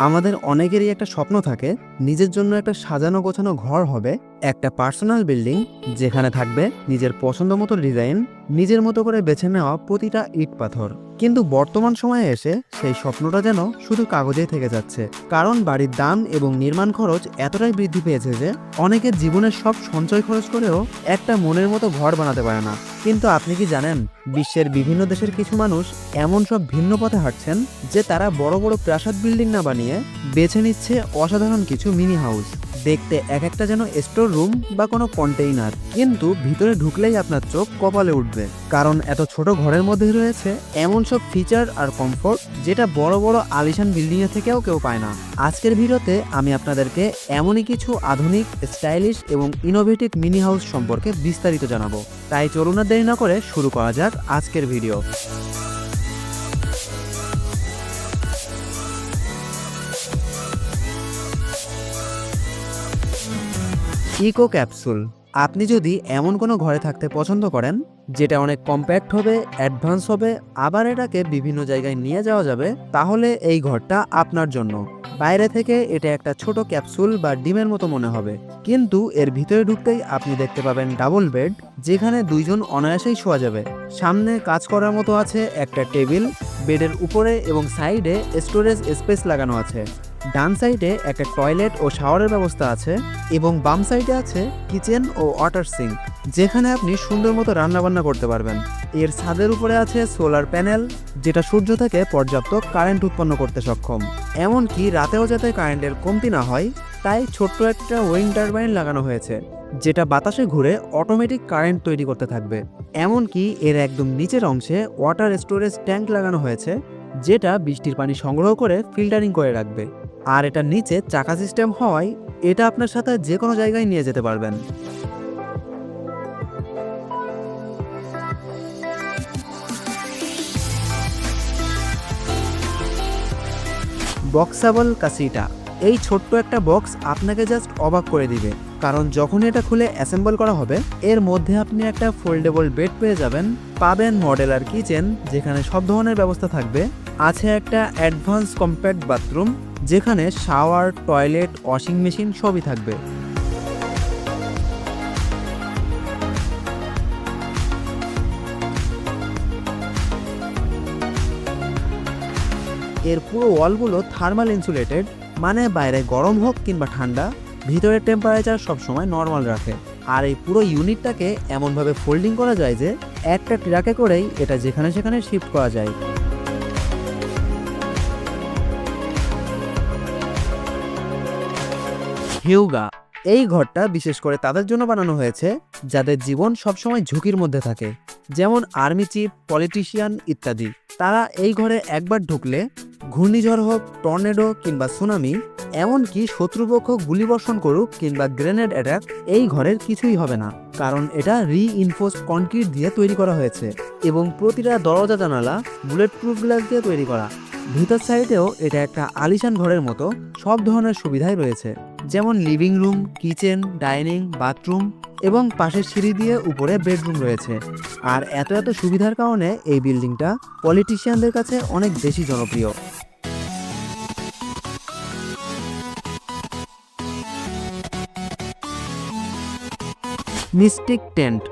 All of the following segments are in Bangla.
আমাদের অনেকেরই একটা স্বপ্ন থাকে, নিজের জন্য একটা সাজানো গোছানো ঘর হবে, একটা পার্সোনাল বিল্ডিং যেখানে থাকবে নিজের পছন্দ মতো ডিজাইন নিজের মতো করে বেছে নেওয়া প্রতিটা ইট পাথর। কিন্তু বর্তমান সময়ে এসে সেই স্বপ্নটা যেন শুধু কাগজেই থেকে যাচ্ছে। কারণ বাড়ির দাম এবং নির্মাণ খরচ এতটাই বৃদ্ধি পেয়েছে যে অনেকের জীবনের সব সঞ্চয় খরচ করেও একটা মনের মতো ঘর বানাতে পারে না। কিন্তু আপনি কি জানেন, বিশ্বের বিভিন্ন দেশের কিছু মানুষ এমন সব ভিন্ন পথে হাঁটছেন যে তারা বড় বড় প্রাসাদ বিল্ডিং না বানিয়ে বেছে নিচ্ছে অসাধারণ কিছু মিনি হাউস। দেখতে এক একটা যেন স্টোর রুম বা কোনো কন্টেইনার কিন্তু ভিতরে ঢুকলেই আপনার চোখ কপালে উঠবে। কারণ এত ছোট ঘরের মধ্যে রয়েছে এমন সব ফিচার আর কমফোর্ট যেটা বড় বড় আলিশান বিল্ডিং এর থেকেও কেউ পায় না। আজকের ভিডিওতে আমি আপনাদেরকে এমনই কিছু আধুনিক স্টাইলিশ এবং ইনোভেটিভ মিনি হাউস সম্পর্কে বিস্তারিত জানাব। তাই চলুন দেরি না করে শুরু করা যাক আজকের ভিডিও ইকো ক্যাপসুল। আপনি যদি এমন কোনো ঘরে থাকতে পছন্দ করেন, যেটা অনেক কম্প্যাক্ট হবে, অ্যাডভান্স হবে, আবার এটাকে বিভিন্ন জায়গায় নিয়ে যাওয়া যাবে, তাহলে এই ঘরটা আপনার জন্য। বাইরে থেকে এটা একটা ছোট ক্যাপসুল বা ডিমের মতো মনে হবে। কিন্তু এর ভিতরে ঢুকতেই আপনি দেখতে পাবেন ডাবল বেড, যেখানে দুইজন অনায়াসেই শোয়া যাবে। সামনে কাজ করার মতো আছে একটা টেবিল, বেডের উপরে এবং সাইডে স্টোরেজ স্পেস লাগানো আছে। ডান সাইডে একটা টয়লেট ও শাওয়ারের ব্যবস্থা আছে এবং বাম সাইডে আছে কিচেন ও ওয়াটার সিঙ্ক, যেখানে আপনি সুন্দর মতো রান্নাবান্না করতে পারবেন। এর ছাদের উপরে আছে সোলার প্যানেল, যেটা সূর্য থেকে পর্যাপ্ত কারেন্ট উৎপন্ন করতে সক্ষম। এমনকি রাতেও যাতে কারেন্টের কমতি না হয়, তাই ছোট্ট একটা ওয়েং টারবাইন লাগানো হয়েছে, যেটা বাতাসে ঘুরে অটোমেটিক কারেন্ট তৈরি করতে থাকবে। এমনকি এর একদম নিচের অংশে ওয়াটার স্টোরেজ ট্যাঙ্ক লাগানো হয়েছে, যেটা বৃষ্টির পানি সংগ্রহ করে ফিল্টারিং করে রাখবে। আর এটার নিচে চাকা সিস্টেম হওয়ায় এটা আপনার সাথে যে কোনো জায়গায় নিয়ে যেতে পারবেন। বক্সাবল কাসিটা, এই ছোট্ট একটা বক্স আপনাকে জাস্ট অবাক করে দিবে। কারণ যখন এটা খুলে অ্যাসেম্বল করা হবে, এর মধ্যে আপনি একটা ফোল্ডেবল বেড পেয়ে যাবেন, পাবেন মডেলার কিচেন, যেখানে সব ধরনের ব্যবস্থা থাকবে। আছে একটা অ্যাডভান্স কম্প্যাক্ট বাথরুম যেখানে শাওয়ার, টয়লেট, ওয়াশিং মেশিন সবই থাকবে। এর পুরো ওয়ালগুলো থার্মাল ইনসুলেটেড মানে বাইরে গরম হোক কিংবা ঠান্ডা, ভিতরের টেম্পারেচার সবসময় নর্মাল রাখে। আর এই পুরো ইউনিটটাকে এমনভাবে ফোল্ডিং করা যায় যে একটা ট্রাকে করেই এটা যেখানে সেখানে শিফট করা যায়। হিউগা। এই ঘরটা বিশেষ করে তাদের জন্য বানানো হয়েছে, যাদের জীবন সবসময় ঝুঁকির মধ্যে থাকে, যেমন আর্মি চিফ, পলিটিশিয়ান ইত্যাদি। তারা এই ঘরে একবার ঢুকলে ঘূর্ণিঝড় হোক, টর্নেডো কিংবা সুনামি, এমনকি শত্রুপক্ষ গুলিবর্ষণ করুক কিংবা গ্রেনেড অ্যাটাক, এই ঘরের কিছুই হবে না, কারণ এটা রিইনফোর্স কনক্রিট দিয়ে তৈরি করা হয়েছে এবং প্রতিটা দরজা, জানালা বুলেট প্রুফ গ্লাস দিয়ে তৈরি করা। ভিতর সাইডেও এটা একটা আলিশান ঘরের মতো, সব ধরনের সুবিধাই রয়েছে। যেমন living room kitchen dining bathroom এবং পাশের সিঁড়ি দিয়ে উপরে বেডরুম রয়েছে। আর এত এত সুবিধার কারণে এই বিল্ডিংটা পলিটিশিয়ানদের কাছে অনেক বেশি জনপ্রিয়। মিস্টিক টেন্ট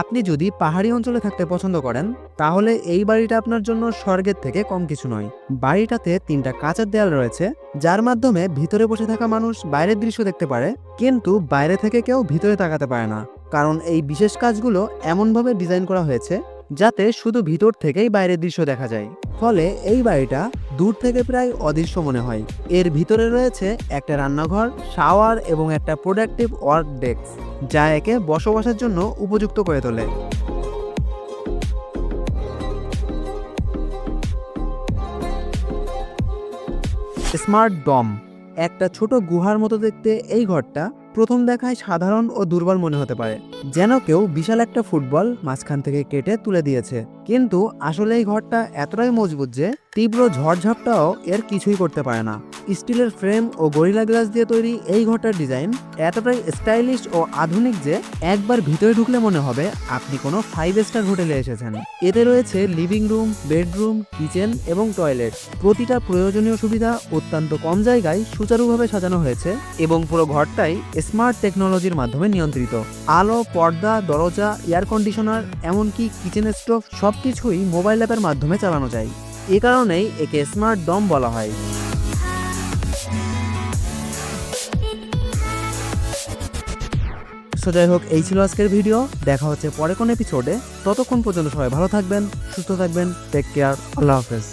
আপনি যদি পাহাড়ি অঞ্চলে থাকতে পছন্দ করেন, তাহলে এই বাড়িটা আপনার জন্য স্বর্গের থেকে কম কিছু নয়। বাড়িটাতে তিনটা কাঁচের দেয়াল রয়েছে, যার মাধ্যমে ভিতরে বসে থাকা মানুষ বাইরের দৃশ্য দেখতে পারে, কিন্তু বাইরে থেকে কেউ ভিতরে তাকাতে পারে না। কারণ এই বিশেষ কাজগুলো এমনভাবে ডিজাইন করা হয়েছে যাতে শুধু ভিতর থেকেই বাইরের দৃশ্য দেখা যায়। ফলে এই বাড়িটা দূর থেকে প্রায় অদৃশ্য মনে হয়। এর ভিতরে রয়েছে একটা রান্নাঘর, শাওয়ার এবং একটা প্রোডাক্টিভ ওয়ার্ক ডেস্ক, যা একে বসবাসের জন্য উপযুক্ত করে তোলে। স্মার্ট ডম, একটা ছোট গুহার মতো দেখতে এই ঘরটা। প্রথম দেখায় সাধারণ ও দুর্বল মনে হতে পারে, যেন কেউ বিশাল একটা ফুটবল মাঝখান থেকে কেটে তুলে দিয়েছে। কিন্তু আসলে এই ঘরটা এতটাই মজবুত যে তীব্র ঝড়ঝাপটাও এর কিছুই করতে পারে না। স্টিলের ফ্রেম ও গরিলা গ্লাস দিয়ে তৈরি এই ঘরটার ডিজাইন এতটাই স্টাইলিশ ও আধুনিক যে একবার ভিতরে ঢুকলে মনে হবে আপনি কোনো ফাইভ স্টার হোটেলে এসেছেন। এতে রয়েছে লিভিং রুম বেডরুম কিচেন এবং টয়লেট প্রতিটা প্রয়োজনীয় সুবিধা অত্যন্ত কম জায়গায় সুচারুভাবে সাজানো হয়েছে এবং পুরো ঘরটাই স্মার্ট টেকনোলজির মাধ্যমে নিয়ন্ত্রিত। আলো, পর্দা, দরজা এয়ার কন্ডিশনার এমনকি কিচেন স্টোভ সবকিছুই মোবাইল অ্যাপের মাধ্যমে চালানো যায়। এ কারণেই একে স্মার্ট ডম বলা হয়। সো যাই হোক, এই ছিল আজকের ভিডিও। দেখা হচ্ছে পরে কোন এপিসোডে ততক্ষণ পর্যন্ত সবাই ভালো থাকবেন, সুস্থ থাকবেন টেক কেয়ার আল্লাহ হাফেজ।